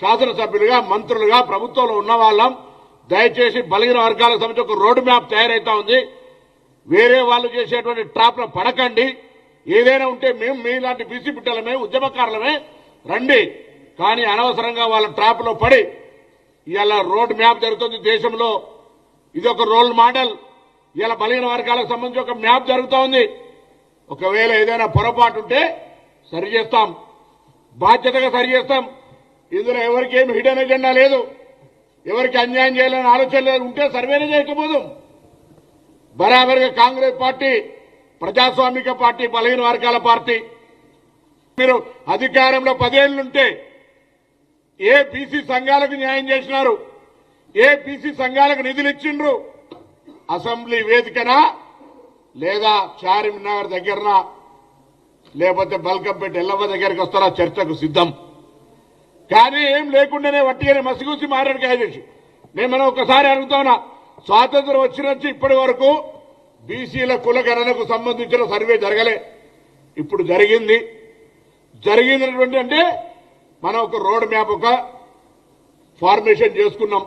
శాసనసభ్యులుగా మంత్రులుగా ప్రభుత్వంలో ఉన్న వాళ్ళం. దయచేసి బలహీన వర్గాల సమితి ఒక రోడ్ మ్యాప్ తయారైతా ఉంది. వేరే వాళ్ళు చేసేటువంటి ట్రాప్లో పడకండి. ఏదైనా ఉంటే మేము మీలాంటి బీసీ బిడ్డలమే ఉద్యమకారులమే. రండి. కానీ అనవసరంగా వాళ్ళ ట్రాప్లో పడి ఇలా రోడ్ మ్యాప్ జరుగుతుంది దేశంలో. ఇది ఒక రోల్ మోడల్. ఇలా బలహీన వర్గాలకు సంబంధించి ఒక మ్యాప్ జరుగుతూ ఉంది. ఒకవేళ ఏదైనా పొరపాటు ఉంటే సరి చేస్తాం. బాధ్యతగా సరి చేస్తాం. ఇందులో ఎవరికి ఏమి హిడెన్ ఎజెండా లేదు. ఎవరికి అన్యాయం చేయాలని ఆలోచన లేదు. ఉంటే సర్వేనే చేయకపోదు. బరాబర్గా కాంగ్రెస్ పార్టీ ప్రజాస్వామిక పార్టీ బలహీన వర్గాల పార్టీ. మీరు అధికారంలో పదేళ్ళుంటే ఏ బీసీ సంఘాలకు న్యాయం చేసినారు? ఏ బీసీ సంఘాలకు నిధులు ఇచ్చిండ్రు? అసెంబ్లీ వేదికనా? లేదా చారిమినగర్ దగ్గరనా? లేకపోతే బల్కంపేట ఎల్లమ్మ దగ్గరికి వస్తారా? చర్చకు సిద్ధం. కానీ ఏం లేకుండానే వట్టిగానే మసిగూసి మారాడు చేసి నేను మనం ఒకసారి అడుగుతానా స్వాతంత్రం వచ్చినచ్చి ఇప్పటి వరకు బీసీల కులగణనకు సంబంధించిన సర్వే జరగలే. ఇప్పుడు జరిగింది. జరిగినటువంటి అంటే మనం ఒక రోడ్ మ్యాప్ ఒక ఫార్మేషన్ చేసుకున్నాం.